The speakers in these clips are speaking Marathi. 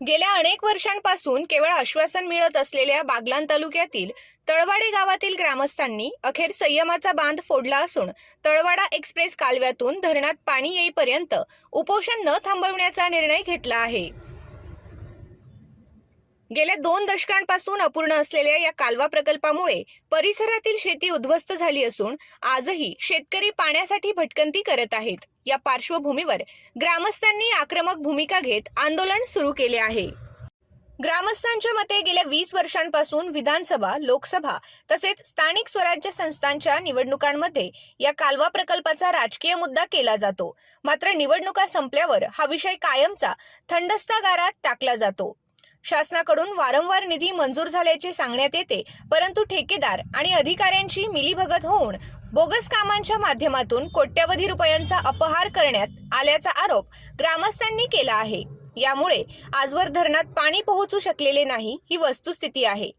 गेल्या अनेक वर्षांपासून केवळ आश्वासन मिळत असलेल्या बागलान तालुक्यातील तळवाडे गावातील ग्रामस्थांनी अखेर संयमाचा बांध फोडला असून तळवाडा एक्सप्रेस कालव्यातून धरणात पाणी येईपर्यंत उपोषण न थांबवण्याचा निर्णय घेतला आहे. गेल्या दोन दशकांपासून अपूर्ण असलेल्या या कालवा प्रकल्पामुळे परिसरातील शेती उद्ध्वस्त झाली असून आजही शेतकरी पाण्यासाठी भटकंती करत आहेत. या पार्श्वभूमीवर ग्रामस्थांनी आक्रमक भूमिका घेत आंदोलन सुरू केले आहे. ग्रामस्थांच्या मते गेल्या वीस वर्षांपासून विधानसभा लोकसभा तसेच स्थानिक स्वराज्य संस्थांच्या निवडणुकांमध्ये या कालवा प्रकल्पाचा राजकीय मुद्दा केला जातो. मात्र निवडणुका संपल्यावर हा विषय कायमचा थंडस्तागारात टाकला जातो. शासनाकडून वारंवार निधी मंजूर झाल्याचे सांगण्यात येते. परंतु ठेकेदार आणि अधिकाऱ्यांची मिलीभगत होऊन बोगस कामांच्या माध्यमातून कोट्यवधी रुपयांचा अपहार करण्यात आल्याचा आरोप ग्रामस्थांनी केला आहे. यामुळे आजवर धरणात पाणी पोहोचू शकलेले नाही ही वस्तुस्थिती आहे.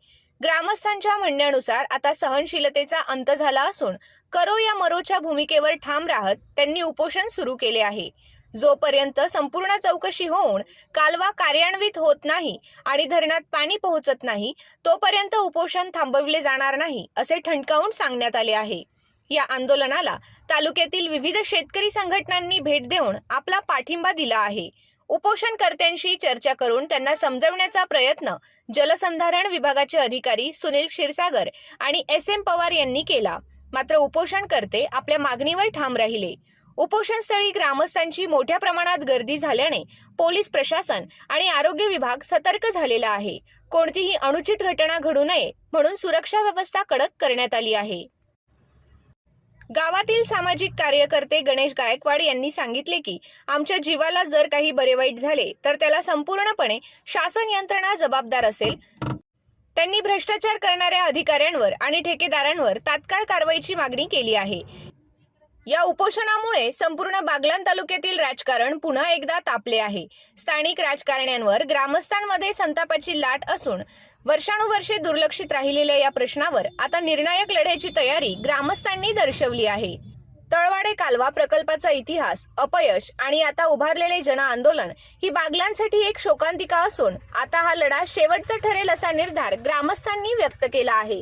ग्रामस्थांच्या म्हणण्यानुसार आता सहनशीलतेचा अंत झाला असून करो या मरोच्या भूमिकेवर ठाम राहत त्यांनी उपोषण सुरू केले आहे. जोपर्यंत संपूर्ण चौकशी होऊन कालवा कार्यान्वित होत नाही आणि धरणात पाणी पोहोचत नाही तोपर्यंत उपोषण थांबवले जाणार नाही असे ठणकावून सांगण्यात आले आहे. या आंदोलनाला तालुक्यातील विविध शेतकरी संघटनांनी भेट देऊन आपला पाठिंबा दिला आहे. उपोषणकर्त्यांशी चर्चा करून त्यांना समजवण्याचा प्रयत्न जलसंधारण विभागाचे अधिकारी सुनील क्षीरसागर आणि एस एम पवार यांनी केला. मात्र उपोषणकर्ते आपल्या मागणीवर ठाम राहिले. उपोषणस्थळी ग्रामस्थांची मोठ्या प्रमाणात गर्दी झाल्याने पोलीस प्रशासन आणि आरोग्य विभाग सतर्क झालेला आहे. कोणतीही अनुचित घटना घडू नये म्हणून सुरक्षा व्यवस्था कडक करण्यात आली आहे. गावातील सामाजिक कार्यकर्ते गणेश गायकवाड यांनी सांगितले की आमच्या जीवाला जर काही बरे वाईट झाले तर त्याला संपूर्णपणे शासन यंत्रणा जबाबदार असेल. त्यांनी भ्रष्टाचार करणाऱ्या अधिकाऱ्यांवर आणि ठेकेदारांवर तात्काळ कारवाईची मागणी केली आहे. या उपोषणामुळे संपूर्ण बागलान तालुक्यातील राजकारण पुन्हा एकदा तापले आहे. स्थानिक राजकारण्यांवर ग्रामस्थांमध्ये संतापाची लाट असून वर्षानुवर्षे दुर्लक्षित राहिलेल्या या प्रश्नावर आता निर्णायक लढ्याची तयारी ग्रामस्थांनी दर्शवली आहे. तळवाडे कालवा प्रकल्पाचा इतिहास अपयश आणि आता उभारलेले जन आंदोलन ही बागलांसाठी एक शोकांतिका असून आता हा लढा शेवटचा ठरेल असा निर्धार ग्रामस्थांनी व्यक्त केला आहे.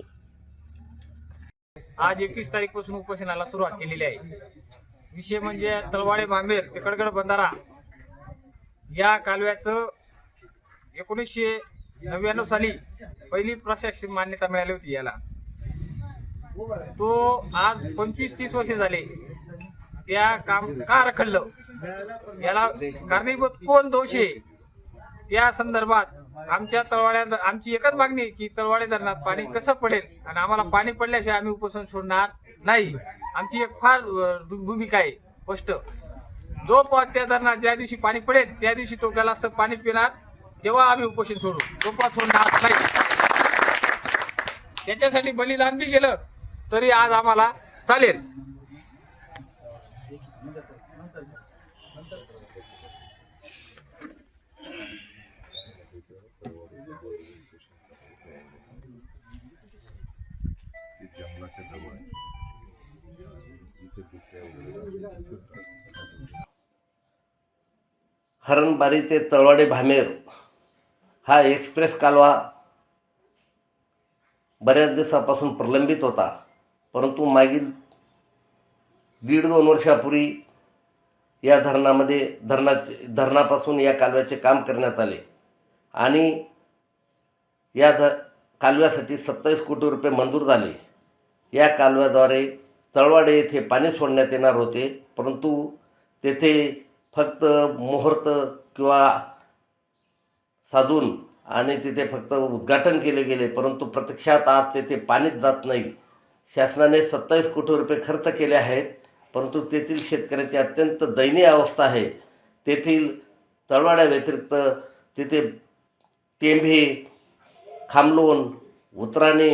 आज एकवीस तारीखपासून उपोषणाला सुरुवात केलेली आहे. विषय म्हणजे तलवाडे भांबेर ते कडगड बंधारा या कालव्याचं एकोणीसशे नव्याण्णव साली पहिली प्रशासकीय मान्यता मिळाली होती याला. तो आज पंचवीस तीस वर्षे झाले त्या काम का रखडलं? याला कारणीभूत कोण दोषी त्या संदर्भात आमच्या तळवाड्या आमची एकच मागणी की तळवाडे धरणात पाणी कसं पडेल? आणि आम्हाला पाणी पडल्याशिवाय आम्ही उपोषण सोडणार नाही. आमची एक फार भूमिका आहे. स्पष्ट. जो त्या धरणात ज्या दिवशी पाणी पडेल त्या दिवशी तो गलास पाणी पिणार तेव्हा आम्ही उपोषण सोडू. तो पण सोडणार नाही. त्याच्यासाठी बलिदान बी गेलं तरी आज आम्हाला चालेल. हरणबारी ते तळवाडे भामेर हा एक्सप्रेस कालवा बऱ्याच दिवसापासून प्रलंबित होता. परंतु मागील दीड दोन वर्षापूर्वी या धरणामध्ये धरणा धरणापासून या कालव्याचे काम करण्यात आले. आणि या ध कालव्यासाठी सत्तावीस कोटी रुपये मंजूर झाले. या कालव्याद्वारे तळवाडे येथे पाणी सोडण्यात येणार होते. परंतु तेथे फक्त मुहूर्त किंवा साधून आणि तिथे फक्त उद्घाटन केले गेले परंतु प्रत्यक्षात आज तेथे पाणीच जात नाही. शासनाने सत्तावीस कोटी रुपये खर्च केले आहेत परंतु तेथील शेतकऱ्याची अत्यंत दयनीय अवस्था आहे. तेथील तळवाड्या व्यतिरिक्त तिथे टेंभे खामलोण उतराणे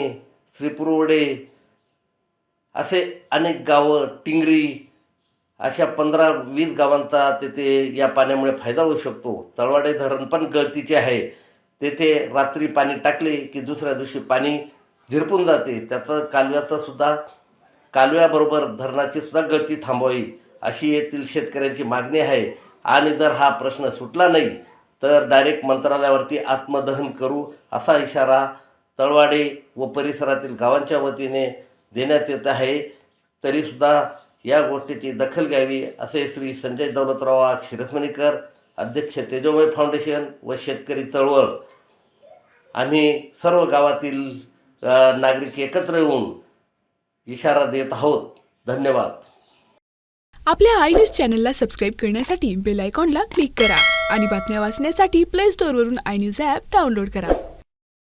श्रीपुरवडे असे अनेक गावं टिंगरी अशा पंधरा वीस गावांचा तेथे या पाण्यामुळे फायदा होऊ शकतो. तळवाडे धरण पण गळतीचे आहे. तेथे रात्री पाणी टाकले की दुसऱ्या दिवशी पाणी झिरपून जाते. त्याचं कालव्याचं सुद्धा कालव्याबरोबर धरणाची सुद्धा गळती थांबवावी अशी येथील शेतकऱ्यांची मागणी आहे. आणि जर हा प्रश्न सुटला नाही तर डायरेक्ट मंत्रालयावरती आत्मदहन करू असा इशारा तळवाडे व परिसरातील गावांच्या वतीने देण्यात येत आहे. तरीसुद्धा या गोष्टीची दखल घ्यावी असे श्री संजय दौलतराव क्षीरसमणीकर अध्यक्ष तेजोमय फाउंडेशन व शेतकरी चळवळ. आम्ही सर्व गावातील नागरिक एकत्र येऊन इशारा देत आहोत. धन्यवाद. आपल्या आय न्यूज चॅनलला सबस्क्राईब करण्यासाठी बेल आयकॉनला क्लिक करा आणि बातम्या वाचण्यासाठी प्ले स्टोअरवरून आय न्यूज ॲप डाउनलोड करा.